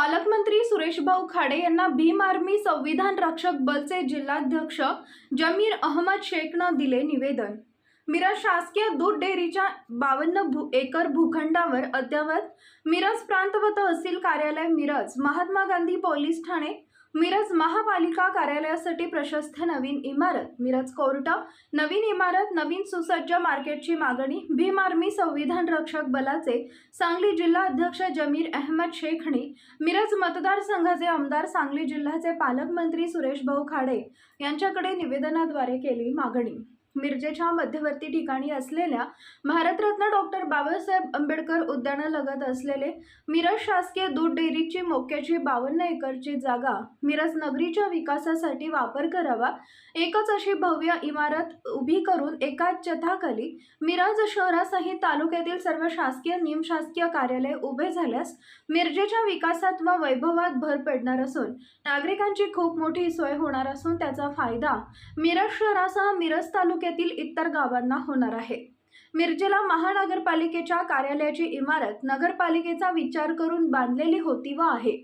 पालकमंत्री सुरेशभाऊ खाडे यांना भीम आर्मी संविधान रक्षक बलचे जिल्हाध्यक्ष जमीर अहमद शेखनं दिले निवेदन. मिरज शासकीय दूध डेअरीच्या बावन्न भू एकर भूखंडावर अद्ययावत मिरज प्रांत व तहसील कार्यालय मिरज. महात्मा गांधी पोलीस ठाणे मिरज महापालिका कार्यालयासाठी प्रशस्त नवीन इमारत मिरज कोर्ट. नवीन इमारत नवीन सुसज्ज मार्केटची मागणी भीम आर्मी संविधान रक्षक बलाचे सांगली जिल्हा अध्यक्ष जमीर अहमद शेखणी मिरज मतदारसंघाचे आमदार सांगली जिल्ह्याचे पालकमंत्री सुरेश भाऊ खाडे यांच्याकडे निवेदनाद्वारे केली मागणी. मिरजेच्या मध्यवर्ती ठिकाणी असलेल्या भारतरत्न डॉक्टर बाबासाहेब आंबेडकर उद्यानालगत असलेले मिरज शासकीय दूध डेअरीची मोक्याची बावन्न एकरची जागा मिरज नगरीच्या विकासासाठी वापर करावा एकच अशी भव्य इमारत उभी करून एकाच छताखाली मिरज शहरासहित तालुक्यातील सर्व शासकीय निमशासकीय कार्यालय उभे झाल्यास मिरजेच्या विकासात व वैभवात भर पडणार असून नागरिकांची खूप मोठी सोय होणार असून त्याचा फायदा मिरज शहरासह मिरज तालुक्यातील इतर गावांना होणार आहे. मिरजेला महानगरपालिकेच्या कार्यालयाची इमारत नगरपालिकेचा विचार करून बांधलेली होती व आहे.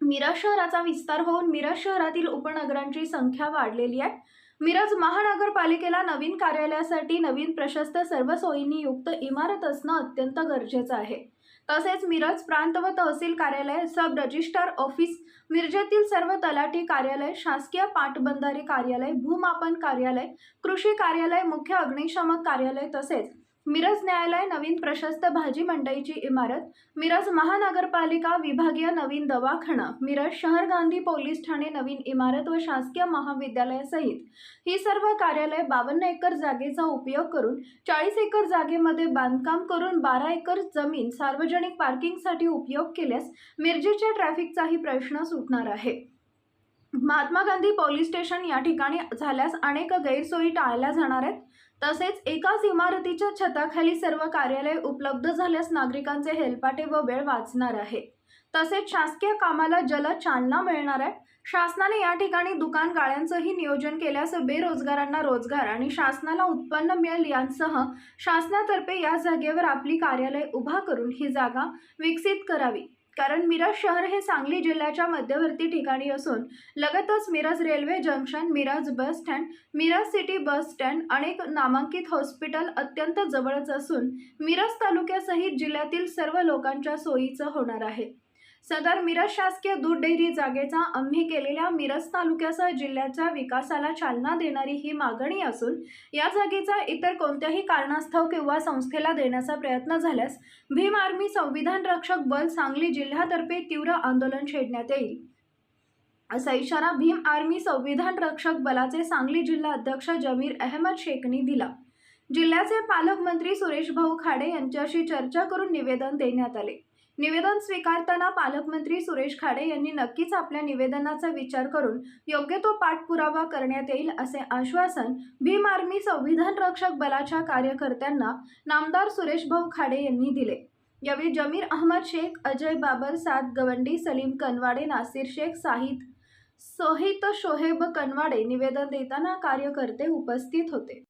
मिरज शहराचा विस्तार होऊन मिरज शहरातील उपनगरांची संख्या वाढलेली आहे. मिरज महानगरपालिकेला नवीन कार्यालयासाठी नवीन प्रशस्त सर्व सोयींनी युक्त इमारत असणं अत्यंत गरजेचं आहे. तसेच मिरज प्रांत व तहसील कार्यालय सब रजिस्ट्रार ऑफिस मिरजेतील सर्व तलाठी कार्यालय शासकीय पाटबंधारे कार्यालय भूमापन कार्यालय कृषी कार्यालय मुख्य अग्निशामक कार्यालय तसेच मिरज न्यायालय नवीन प्रशस्त भाजी मंडईची इमारत मिरज महानगरपालिका विभागीय नवीन दवाखाना मिरज शहर गांधी पोलीस ठाणे नवीन इमारत व शासकीय महाविद्यालयासहित ही सर्व कार्यालय बावन्न एकर जागेचा उपयोग करून चाळीस एकर जागेमध्ये बांधकाम करून बारा एकर जमीन सार्वजनिक पार्किंगसाठी उपयोग केल्यास मिरजेच्या ट्रॅफिकचाही प्रश्न सुटणार आहे. महात्मा गांधी पोलीस स्टेशन या ठिकाणी झाल्यास अनेक गैरसोयी टाळल्या जाणार आहेत. तसेच एकाच इमारतीच्या छताखाली सर्व कार्यालय उपलब्ध झाल्यास नागरिकांचे हेलपाटे व वेळ वाचणार आहे. तसेच शासकीय कामाला जलद चालना मिळणार आहे. शासनाने या ठिकाणी दुकान गाळ्यांचंही नियोजन केल्यास बेरोजगारांना रोजगार आणि शासनाला उत्पन्न मिळेल यांसह शासनातर्फे या जागेवर आपली कार्यालय उभा करून ही जागा विकसित करावी. कारण मिरज शहर हे सांगली जिल्ह्याच्या मध्यवर्ती ठिकाणी असून लगतच Miraj railway junction Miraj bus stand Miraj city bus stand अनेक नामांकित हॉस्पिटल अत्यंत जवळच असून मिरज तालुक्यासहित जिल्ह्यातील सर्व लोकांच्या सोयीचं होणार आहे. सदर मिरज शासकीय दूध डेअरी जागेचा आम्ही केलेल्या मिरज तालुक्यासह जिल्ह्याच्या विकासाला चालना देणारी ही मागणी असून या जागेचा इतर कोणत्याही कारणास्तव किंवा संस्थेला देण्याचा प्रयत्न झाल्यास भीम आर्मी संविधान रक्षक बल सांगली जिल्ह्यातर्फे तीव्र आंदोलन छेडण्यात येईल. असा इशारा भीम आर्मी संविधान रक्षक बलाचे सांगली जिल्हा अध्यक्ष जमीर अहमद शेखनी दिला. जिल्ह्याचे पालकमंत्री सुरेश भाऊ खाडे यांच्याशी चर्चा करून निवेदन देण्यात आले. निवेदन स्वीकारताना पालकमंत्री सुरेश खाडे यांनी नक्कीच आपल्या निवेदनाचा विचार करून योग्य तो पाठपुरावा करण्यात येईल असे आश्वासन भीम आर्मी संविधान रक्षक बलाच्या कार्यकर्त्यांना नामदार सुरेश भाऊ खाडे यांनी दिले. यावेळी जमीर अहमद शेख अजय बाबर साद गवंडी सलीम कनवाडे नासिर शेख साहिद सहित शोहेब कनवाडे निवेदन देताना कार्यकर्ते उपस्थित होते.